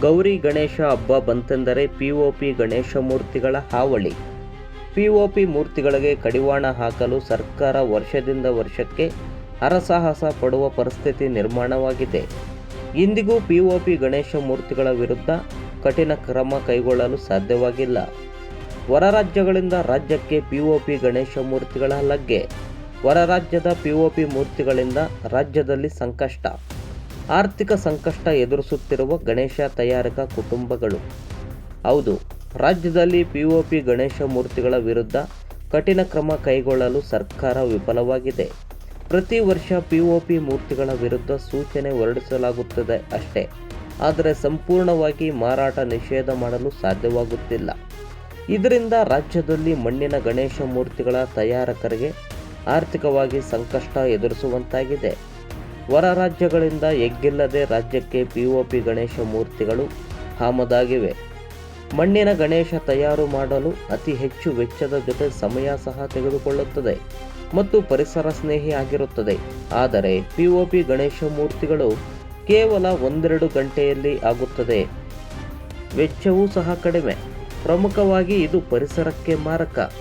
ಗೌರಿ ಗಣೇಶ ಹಬ್ಬ ಬಂತೆಂದರೆ ಪಿಒಪಿ ಗಣೇಶ ಮೂರ್ತಿಗಳ ಹಾವಳಿ. ಪಿಒಪಿ ಮೂರ್ತಿಗಳಿಗೆ ಕಡಿವಾಣ ಹಾಕಲು ಸರ್ಕಾರ ವರ್ಷದಿಂದ ವರ್ಷಕ್ಕೆ ಹರಸಾಹಸ ಪಡುವ ಪರಿಸ್ಥಿತಿ ನಿರ್ಮಾಣವಾಗಿದೆ. ಇಂದಿಗೂ ಪಿಒಪಿ ಗಣೇಶ ಮೂರ್ತಿಗಳ ವಿರುದ್ಧ ಕಠಿಣ ಕ್ರಮ ಕೈಗೊಳ್ಳಲು ಸಾಧ್ಯವಾಗಿಲ್ಲ. ಹೊರ ರಾಜ್ಯಗಳಿಂದ ರಾಜ್ಯಕ್ಕೆ ಪಿಒಪಿ ಗಣೇಶ ಮೂರ್ತಿಗಳ ಲಗ್ಗೆ. ಹೊರ ರಾಜ್ಯದ ಪಿಒಪಿ ಮೂರ್ತಿಗಳಿಂದ ರಾಜ್ಯದಲ್ಲಿ ಸಂಕಷ್ಟ. ಆರ್ಥಿಕ ಸಂಕಷ್ಟ ಎದುರಿಸುತ್ತಿರುವ ಗಣೇಶ ತಯಾರಕ ಕುಟುಂಬಗಳು. ಹೌದು, ರಾಜ್ಯದಲ್ಲಿ ಪಿಒಪಿ ಗಣೇಶ ಮೂರ್ತಿಗಳ ವಿರುದ್ಧ ಕಠಿಣ ಕ್ರಮ ಕೈಗೊಳ್ಳಲು ಸರ್ಕಾರ ವಿಫಲವಾಗಿದೆ. ಪ್ರತಿ ವರ್ಷ ಪಿಒಪಿ ಮೂರ್ತಿಗಳ ವಿರುದ್ಧ ಸೂಚನೆ ಹೊರಡಿಸಲಾಗುತ್ತದೆ ಅಷ್ಟೇ. ಆದರೆ ಸಂಪೂರ್ಣವಾಗಿ ಮಾರಾಟ ನಿಷೇಧ ಮಾಡಲು ಸಾಧ್ಯವಾಗುತ್ತಿಲ್ಲ. ಇದರಿಂದ ರಾಜ್ಯದಲ್ಲಿ ಮಣ್ಣಿನ ಗಣೇಶ ಮೂರ್ತಿಗಳ ತಯಾರಕರಿಗೆ ಆರ್ಥಿಕವಾಗಿ ಸಂಕಷ್ಟ ಎದುರಿಸುವಂತಾಗಿದೆ. ಹೊರ ರಾಜ್ಯಗಳಿಂದ ಎಗ್ಗಿಲ್ಲದೆ ರಾಜ್ಯಕ್ಕೆ ಪಿಒಪಿ ಗಣೇಶ ಮೂರ್ತಿಗಳು ಆಮದಾಗಿವೆ ಮಣ್ಣಿನ ಗಣೇಶ ತಯಾರು ಮಾಡಲು ಅತಿ ಹೆಚ್ಚು ವೆಚ್ಚದ ಜೊತೆ ಸಮಯ ಸಹ ತೆಗೆದುಕೊಳ್ಳುತ್ತದೆ ಮತ್ತು ಪರಿಸರ ಸ್ನೇಹಿ ಆಗಿರುತ್ತದೆ. ಆದರೆ ಪಿಒಪಿ ಗಣೇಶ ಮೂರ್ತಿಗಳು ಕೇವಲ ಒಂದೆರಡು ಗಂಟೆಯಲ್ಲಿ ಆಗುತ್ತದೆ. ವೆಚ್ಚವೂ ಸಹ ಕಡಿಮೆ. ಪ್ರಮುಖವಾಗಿ ಇದು ಪರಿಸರಕ್ಕೆ ಮಾರಕ.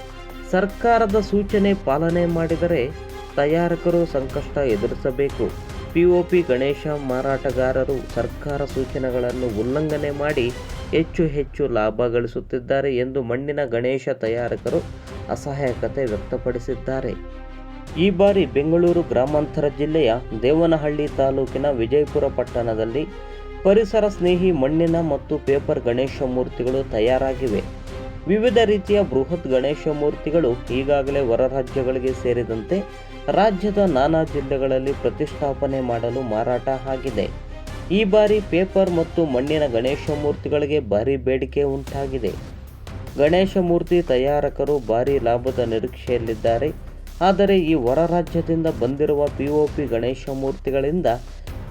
ಸರ್ಕಾರದ ಸೂಚನೆ ಪಾಲನೆ ಮಾಡಿದರೆ ತಯಾರಕರು ಸಂಕಷ್ಟ ಎದುರಿಸಬೇಕು. ಪಿಒಪಿ ಗಣೇಶ ಮಾರಾಟಗಾರರು ಸರ್ಕಾರ ಸೂಚನೆಗಳನ್ನು ಉಲ್ಲಂಘನೆ ಮಾಡಿ ಹೆಚ್ಚು ಹೆಚ್ಚು ಲಾಭ ಗಳಿಸುತ್ತಿದ್ದಾರೆ ಎಂದು ಮಣ್ಣಿನ ಗಣೇಶ ತಯಾರಕರು ಅಸಹಾಯಕತೆ ವ್ಯಕ್ತಪಡಿಸಿದ್ದಾರೆ. ಈ ಬಾರಿ ಬೆಂಗಳೂರು ಗ್ರಾಮಾಂತರ ಜಿಲ್ಲೆಯ ದೇವನಹಳ್ಳಿ ತಾಲೂಕಿನ ವಿಜಯಪುರ ಪಟ್ಟಣದಲ್ಲಿ ಪರಿಸರ ಸ್ನೇಹಿ ಮಣ್ಣಿನ ಮತ್ತು ಪೇಪರ್ ಗಣೇಶ ಮೂರ್ತಿಗಳು ತಯಾರಾಗಿವೆ. ವಿವಿಧ ರೀತಿಯ ಬೃಹತ್ ಗಣೇಶ ಮೂರ್ತಿಗಳು ಈಗಾಗಲೇ ಹೊರ ರಾಜ್ಯಗಳಿಗೆ ಸೇರಿದಂತೆ ರಾಜ್ಯದ ನಾನಾ ಜಿಲ್ಲೆಗಳಲ್ಲಿ ಪ್ರತಿಷ್ಠಾಪನೆ ಮಾಡಲು ಮಾರಾಟ ಆಗಿದೆ. ಈ ಬಾರಿ ಪೇಪರ್ ಮತ್ತು ಮಣ್ಣಿನ ಗಣೇಶ ಮೂರ್ತಿಗಳಿಗೆ ಭಾರಿ ಬೇಡಿಕೆ ಉಂಟಾಗಿದೆ. ಗಣೇಶ ಮೂರ್ತಿ ತಯಾರಕರು ಭಾರಿ ಲಾಭದ ನಿರೀಕ್ಷೆಯಲ್ಲಿದ್ದಾರೆ. ಆದರೆ ಈ ಹೊರ ರಾಜ್ಯದಿಂದ ಬಂದಿರುವ ಪಿ ಗಣೇಶ ಮೂರ್ತಿಗಳಿಂದ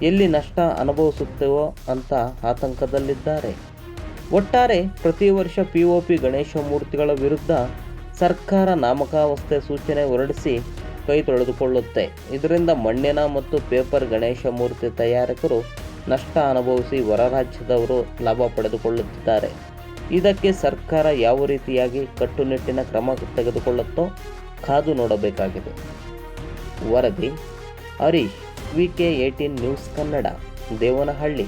ಎಲ್ಲಿ ನಷ್ಟ ಅನುಭವಿಸುತ್ತೇವೋ ಅಂತ ಆತಂಕದಲ್ಲಿದ್ದಾರೆ. ಒಟ್ಟಾರೆ ಪ್ರತಿ ವರ್ಷ ಪಿ ಒ ಪಿ ಗಣೇಶ ಮೂರ್ತಿಗಳ ವಿರುದ್ಧ ಸರ್ಕಾರ ನಾಮಕಾವಸ್ಥೆ ಸೂಚನೆ ಹೊರಡಿಸಿ ಕೈ ತೊಳೆದುಕೊಳ್ಳುತ್ತೆ. ಇದರಿಂದ ಮಣ್ಣಿನ ಮತ್ತು ಪೇಪರ್ ಗಣೇಶ ಮೂರ್ತಿ ತಯಾರಕರು ನಷ್ಟ ಅನುಭವಿಸಿ ಹೊರ ರಾಜ್ಯದವರು ಲಾಭ ಪಡೆದುಕೊಳ್ಳುತ್ತಿದ್ದಾರೆ. ಇದಕ್ಕೆ ಸರ್ಕಾರ ಯಾವ ರೀತಿಯಾಗಿ ಕಟ್ಟುನಿಟ್ಟಿನ ಕ್ರಮ ತೆಗೆದುಕೊಳ್ಳುತ್ತೋ ಕಾದು ನೋಡಬೇಕಾಗಿದೆ. ವರದಿ Harish, V K eighteen news Kannada, Devanahalli.